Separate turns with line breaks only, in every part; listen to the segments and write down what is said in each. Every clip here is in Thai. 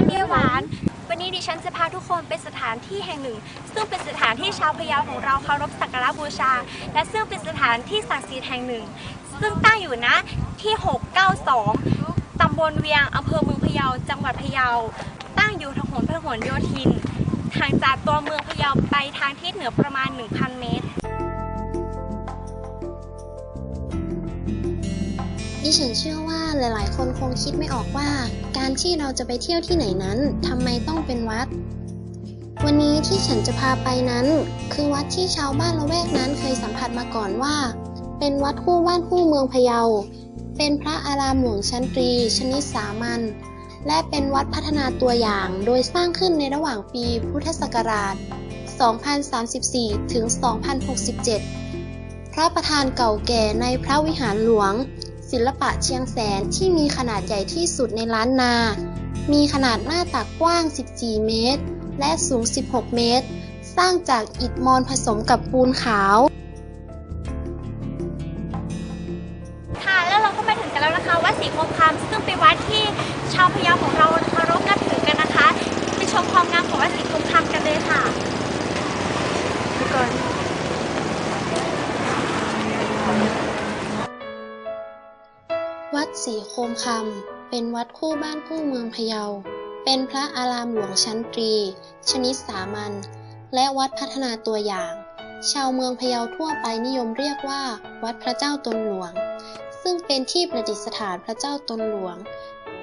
ฉันมีหวาน วันนี้ดิฉันจะพาทุกคนไปสถานที่แห่งหนึ่ง ซึ่งเป็นสถานที่ชาวพะเยาของเราเคารพสักการะบูชา และซึ่งเป็นสถานที่ศักดิ์สิทธิ์แห่งหนึ่ง ซึ่งตั้งอยู่นะที่ 692 ตำบลเวียงอำเภอเมืองพะเยา จังหวัดพะเยา ตั้งอยู่ถนนพหลโยธิน ห่างจากตัวเมืองพะเยาไปทางทิศเหนือประมาณ 1,000 เมตร
ดิฉันเชื่อว่าหลาย ๆ คนคงคิดไม่ออกว่า การที่เราจะไปเที่ยวที่ไหนนั้นทำไมต้องเป็นวัด วันนี้ที่ฉันจะพาไปนั้น คือวัดที่ชาวบ้านละแวกนั้นเคยสัมผัสมาก่อนว่า เป็นวัดคู่บ้านคู่เมืองพะเยา เป็นพระอารามหลวงชั้นตรี ชนิดสามัญและเป็นวัดพัฒนาตัวอย่าง โดยสร้างขึ้นในระหว่างปีพุทธศักราช 2034 ถึง 2067 พระประธานเก่าแก่ในพระวิหารหลวง ศิลปะเชียงแสนที่มีขนาดใหญ่ที่สุดในล้านนา มีขนาดหน้าตักกว้าง 14 เมตร และสูง 16 เมตร สร้างจากอิฐมอนผสมกับปูนขาว
ค่ะ แล้วเราก็มาถึงกันแล้วนะคะวัดศรีโคมคำซึ่งเป็นวัดที่ชาวพะเยาของเราเคารพนับถือกันนะคะ ไปชมความงามของวัดศรีโคมคำกันเลยค่ะดูก่อน
ดศรีโคมคำ เป็นวัดคู่บ้านคู่เมืองพะเยา เป็นพระอารามหลวงชั้นตรี ชนิดสามัญ และวัดพัฒนาตัวอย่าง ชาวเมืองพะเยาทั่วไปนิยมเรียกว่า วัดพระเจ้าตนหลวง ซึ่งเป็นที่ประดิษฐานพระเจ้าตนหลวง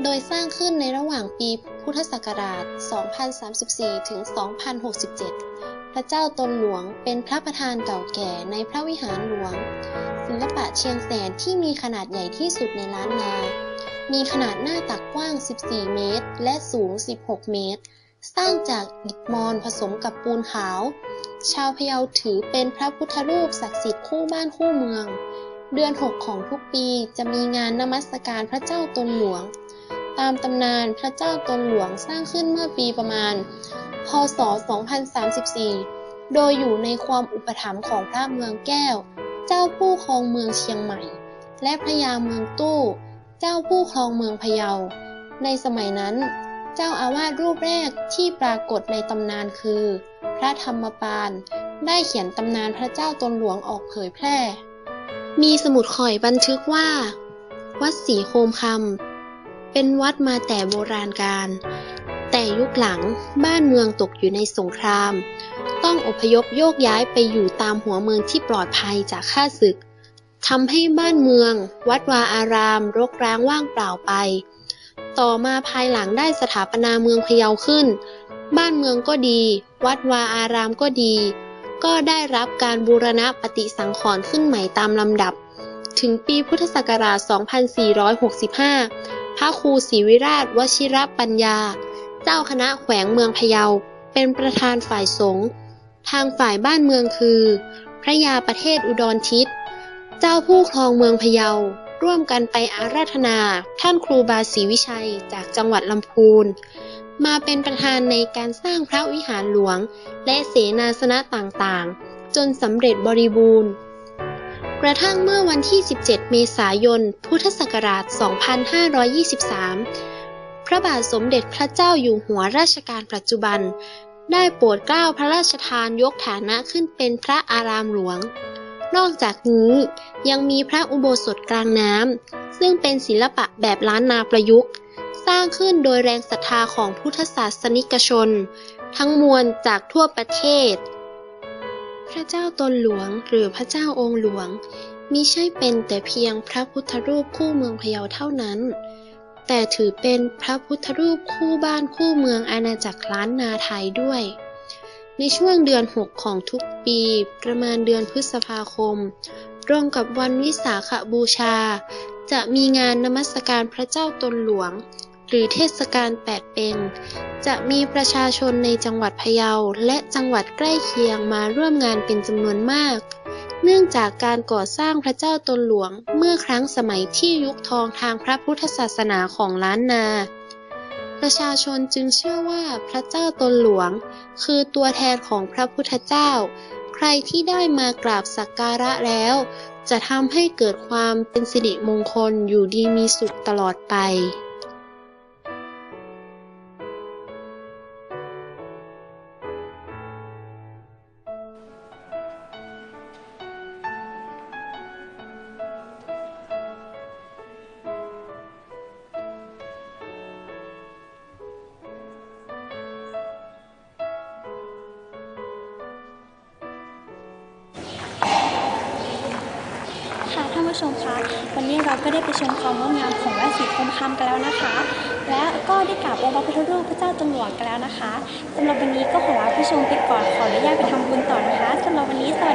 โดยสร้างขึ้นในระหว่างปีพุทธศักราช 2034 ถึง 2067 พระเจ้าตนหลวงเป็นพระประธานเก่าแก่ในพระวิหารหลวง ศิลปะเชียงแสนที่มีขนาดใหญ่ที่สุดในล้านนา มีขนาดหน้าตักกว้าง 14 เมตร และสูง 16 เมตร สร้างจากอิฐมอนผสมกับปูนขาว ชาวพะเยาถือเป็นพระพุทธรูปศักดิ์สิทธิ์คู่บ้านคู่เมือง เดือน 6 ของทุกปีจะมีงานนมัสการพระเจ้าตนหลวง ตามตำนานพระเจ้าตนหลวงสร้างขึ้นเมื่อปีประมาณ พศ 2034 โดยอยู่ในความอุปถัมภ์ของพระเมืองแก้ว เจ้าผู้ครองเมืองเชียงใหม่ และพระยาเมืองตู้ เจ้าผู้ครองเมืองพะเยา ในสมัยนั้น เจ้าอาวาสรูปแรกที่ปรากฏในตำนานคือ พระธรรมปานได้เขียนตำนานพระเจ้าตนหลวงออกเผยแพร่ มีสมุดข่อยบันทึกว่า วัดศรีโคมคำ เป็นวัดมาแต่โบราณกาล แต่ยุคหลังบ้านเมืองตกอยู่ในสงคราม ต้องอพยพโยกย้ายไปอยู่ตามหัวเมืองที่ปลอดภัยจากข้าศึกทำให้บ้านเมือง วัดวาอาราม รกร้างว่างเปล่าไป ต่อมาภายหลังได้สถาปนาเมืองพะเยาขึ้น บ้านเมืองก็ดี วัดวาอารามก็ดี ก็ได้รับการบูรณะปฏิสังขรณ์ขึ้นใหม่ตามลำดับ ถึงปีพุทธศักราช 2465 พระครูศรีวิราชวชิรปัญญา เจ้าคณะแขวงเมืองพะเยา เป็นประธานฝ่ายสงฆ์ ทางฝ่ายบ้านเมืองคือ พระยาประเทศอุดรทิศ เจ้าผู้ครองเมืองพะเยา ร่วมกันไปอาราธนา ท่านครูบาศรีวิชัยจากจังหวัดลำพูน มาเป็นประธานในการสร้างพระวิหารหลวง และเสนาสนะต่างๆ จนสำเร็จบริบูรณ์ กระทั่งเมื่อวันที่ 17 เมษายน พุทธศักราช 2523 พระบาทสมเด็จพระเจ้าอยู่หัวรัชกาลปัจจุบัน ได้โปรดเกล้าพระราชทานยกฐานะขึ้นเป็นพระอารามหลวง นอกจากนี้ยังมีพระอุโบสถกลางน้ำ ซึ่งเป็นศิลปะแบบล้านนาประยุกต์ สร้างขึ้นโดยแรงศรัทธาของพุทธศาสนิกชน ทั้งมวลจากทั่วประเทศ ระเจ้าตนหลวง หรือพระเจ้าองค์หลวงมิใช่เป็นแต่เพียงพระพุทธรูปคู่เมืองพะเยาเท่านั้น แต่ถือเป็นพระพุทธรูปคู่บ้านคู่เมืองอาณาจักรล้านนาไทยด้วย ในช่วงเดือน 6 ของทุกปี ประมาณเดือนพฤษภาคม ตรงกับวันวิสาขบูชา จะมีงานนมัสการพระเจ้าตนหลวง หรือเทศกาลแปดเป็งจะมีประชาชนในจังหวัดพะเยาและจังหวัดใกล้เคียงมาร่วมงานเป็นจำนวนมาก เนื่องจากการก่อสร้างพระเจ้าตนหลวงเมื่อครั้งสมัยที่ยุคทองทางพระพุทธศาสนาของล้านนาประชาชนจึงเชื่อว่าพระเจ้าตนหลวง คือตัวแทนของพระพุทธเจ้า ใครที่ได้มากราบสักการะแล้ว จะทำให้เกิดความเป็นสิริมงคลอยู่ดีมีสุขตลอดไป
ผู้ชมคะวันนี้เราก็ได้ไปชมความงดงามของวัดศรีคมคำกันแล้วนะคะ และก็ได้กราบองค์พระพุทธรูปพระเจ้าตนหลวงกันแล้วนะคะสำหรับวันนี้ก็ขอลาผู้ชมไปก่อนขออนุญาตไปทำบุญต่อนะคะสำหรับวันนี้สวัสดีค่ะ